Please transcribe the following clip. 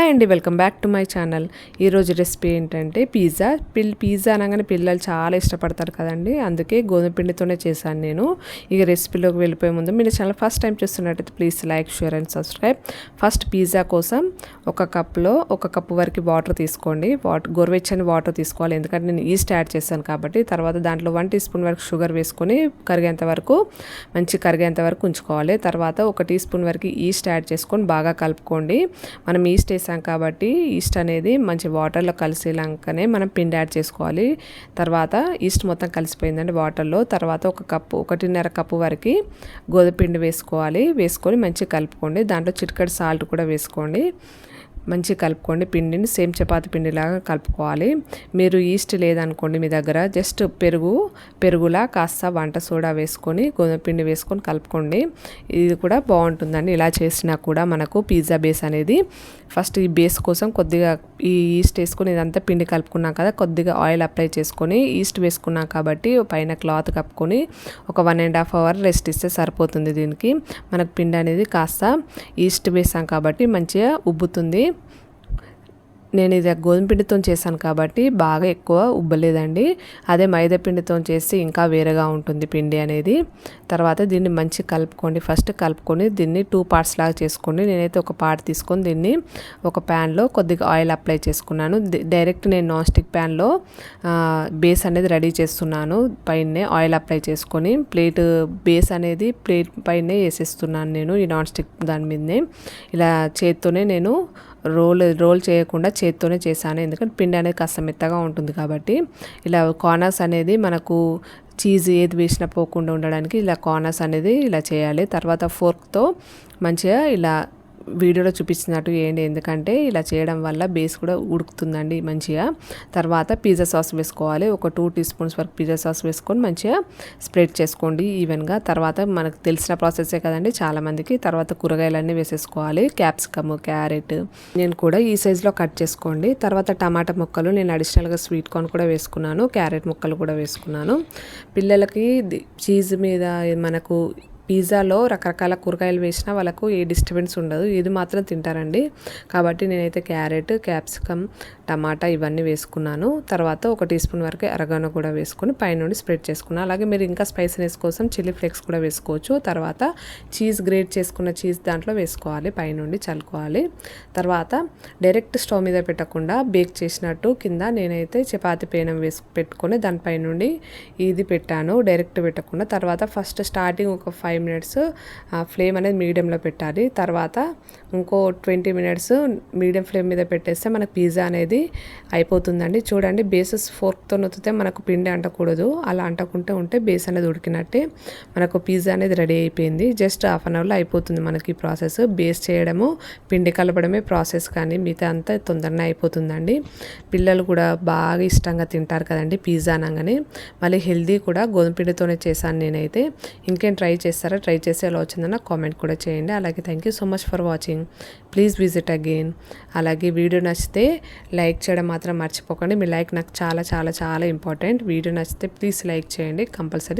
Hi అండి welcome back to my channel. ఈరోజు recipe ఏంటంటే పిజ్జా. పిల్ పిజ్జా అనగానే పిల్లలు చాలా ఇష్టపడతారు కదండి. అందుకే గోధుమ పిండితోనే చేశాను నేను. ఇక రెసిపీలోకి వెళ్ళిపోయే ముందు మీరు ఛానల్ ఫస్ట్ టైం చూస్తున్నట్టయితే please like share and subscribe. First pizza కోసం ఒక కప్లో ఒక కప్పు వరకు వాటర్ తీసుకోండి. వాటర్ గోరువెచ్చని వాటర్ తీసుకోవాలి. ఎందుకంటే నేను ఈస్ట్ యాడ్ చేశాను కాబట్టి తర్వాత దాంట్లో వన్ టీ స్పూన్ వరకు షుగర్ వేసుకొని కరిగేంత వరకు మంచి కరిగేంత వరకు ఉంచుకోవాలి. తర్వాత ఒక టీ స్పూన్ వరకు ఈస్ట్ యాడ్ చేసుకొని బాగా కలుపుకోండి. మనం ఈస్ట్ వేసాం కాబట్టి ఈస్ట్ అనేది మంచి వాటర్లో కలిసేలాకనే మనం పిండి యాడ్ చేసుకోవాలి. తర్వాత ఈస్ట్ మొత్తం కలిసిపోయిందండి వాటర్లో. తర్వాత ఒక కప్పు ఒకటిన్నర కప్పు వరకు గోధుమ పిండి వేసుకోవాలి. వేసుకొని మంచిగా కలుపుకోండి. దాంట్లో చిటికడి సాల్ట్ కూడా వేసుకోండి. మంచిగా కలుపుకోండి. పిండిని సేమ్ చపాతి పిండిలాగా కలుపుకోవాలి. మీరు ఈస్ట్ లేదనుకోండి మీ దగ్గర జస్ట్ పెరుగు పెరుగులా కాస్త వంట సోడా వేసుకొని గోధుమ పిండి వేసుకొని కలుపుకోండి. ఇది కూడా బాగుంటుందండి. ఇలా చేసినా కూడా మనకు పిజ్జా బేస్ అనేది ఫస్ట్ ఈ బేస్ కోసం కొద్దిగా ఈ ఈస్ట్ వేసుకొని ఇదంతా పిండి కలుపుకున్నాం కదా కొద్దిగా ఆయిల్ అప్లై చేసుకొని ఈస్ట్ వేసుకున్నాం కాబట్టి పైన క్లాత్ కప్పుకొని ఒక one and half hour rest ఇస్తే సరిపోతుంది దీనికి. మనకు పిండి అనేది కాస్త ఈస్ట్ వేసాం కాబట్టి మంచిగా ఉబ్బుతుంది. నేను ఇది గోధుమ పిండితో చేశాను కాబట్టి బాగా ఎక్కువ ఉబ్బలేదండి. అదే మైదా పిండితో చేస్తే ఇంకా వేరేగా ఉంటుంది పిండి అనేది. తర్వాత దీన్ని మంచి కలుపుకోండి. ఫస్ట్ కలుపుకొని దీన్ని టూ పార్ట్స్ లాగా చేసుకోండి. నేనైతే ఒక పార్ట్ తీసుకొని దీన్ని ఒక ప్యాన్లో కొద్దిగా ఆయిల్ అప్లై చేసుకున్నాను. డైరెక్ట్ నేను నాన్ స్టిక్ ప్యాన్లో బేస్ అనేది రెడీ చేస్తున్నాను. పైనే ఆయిల్ అప్లై చేసుకొని ప్లేట్ బేస్ అనేది ప్లేట్ పైనే వేసేస్తున్నాను నేను ఈ నాన్ స్టిక్ దాని మీదనే. ఇలా చేత్తోనే నేను రోల్ రోల్ చేయకుండా చేత్తోనే చేశాను. ఎందుకంటే పిండి అనేది కాస్త మెత్తగా ఉంటుంది కాబట్టి ఇలా కార్నర్స్ అనేది మనకు చీజ్ ఏది వేసినా పోకుండా ఉండడానికి ఇలా కార్నర్స్ అనేది ఇలా చేయాలి. తర్వాత ఫోర్క్తో మంచిగా ఇలా వీడియోలో చూపించినట్టు వేయండి ఎందుకంటే ఇలా చేయడం వల్ల బేస్ కూడా ఉడుకుతుందండి మంచిగా. తర్వాత పిజ్జా సాస్ వేసుకోవాలి. ఒక టూ టీ స్పూన్స్ వరకు పిజ్జా సాస్ వేసుకొని మంచిగా స్ప్రెడ్ చేసుకోండి ఈవెన్గా. తర్వాత మనకు తెలిసిన ప్రాసెసే కదండి చాలామందికి. తర్వాత కూరగాయలన్నీ వేసేసుకోవాలి. క్యాప్సికమ్ క్యారెట్ నేను కూడా ఈ సైజులో కట్ చేసుకోండి. తర్వాత టమాటా ముక్కలు నేను అడిషనల్గా స్వీట్ కార్న్ కూడా వేసుకున్నాను. క్యారెట్ ముక్కలు కూడా వేసుకున్నాను. పిల్లలకి చీజ్ మీద మనకు పిజ్జాలో రకరకాల కూరగాయలు వేసినా వాళ్ళకు ఏ డిస్టర్బెన్స్ ఉండదు. ఇది మాత్రం తింటారండి. కాబట్టి నేనైతే క్యారెట్ క్యాప్సికమ్ టమాటా ఇవన్నీ వేసుకున్నాను. తర్వాత ఒక టీ స్పూన్ వరకు అరగాన కూడా వేసుకొని పైనుండి స్ప్రెడ్ చేసుకున్నాను అలాగే మీరు ఇంకా స్పైసీనెస్ కోసం చిల్లీ ఫ్లేక్స్ కూడా వేసుకోవచ్చు. తర్వాత చీజ్ గ్రేట్ చేసుకున్న చీజ్ దాంట్లో వేసుకోవాలి. పైనుండి చల్లుకోవాలి. తర్వాత డైరెక్ట్ స్టవ్ మీద పెట్టకుండా బేక్ చేసినట్టు కింద నేనైతే చపాతి పేనం వేసి పెట్టుకొని దానిపై నుండి ఇది పెట్టాను. డైరెక్ట్ పెట్టకుండా తర్వాత ఫస్ట్ స్టార్టింగ్ ఒక ఫైవ్ ఫైవ్ మినిట్స్ ఫ్లేమ్ అనేది మీడియంలో పెట్టాలి. తర్వాత ఇంకో ట్వంటీ మినిట్స్ మీడియం ఫ్లేమ్ మీద పెట్టేస్తే మనకు పిజ్జా అనేది అయిపోతుందండి. చూడండి బేసెస్ ఫోర్క్తో నొత్తితే మనకు పిండి అంటకూడదు. అలా అంటకుంటే ఉంటే బేస్ అనేది ఉడికినట్టే మనకు పిజ్జా అనేది రెడీ అయిపోయింది. జస్ట్ హాఫ్ అన్ అవర్లో అయిపోతుంది మనకి ప్రాసెస్ బేస్ చేయడము పిండి కలపడమే ప్రాసెస్ కానీ మిగతా అంతా తొందరనే అయిపోతుందండి. పిల్లలు కూడా బాగా ఇష్టంగా తింటారు కదండి పిజ్జా అనగానే. మళ్ళీ హెల్దీ కూడా గోధుమ పిండితోనే చేశాను నేనైతే. ఇంకేం ట్రై చేస్తారా ట్రై చేసి ఎలా వచ్చిందన్న కామెంట్ కూడా చేయండి. అలాగే thank you so much for watching please visit again అలాగే వీడియో నచ్చితే లైక్ చేయడం మాత్రం మర్చిపోకండి. మీ లైక్ నాకు చాలా చాలా చాలా ఇంపార్టెంట్ వీడియో నచ్చితే ప్లీజ్ లైక్ చేయండి. కంపల్సరీ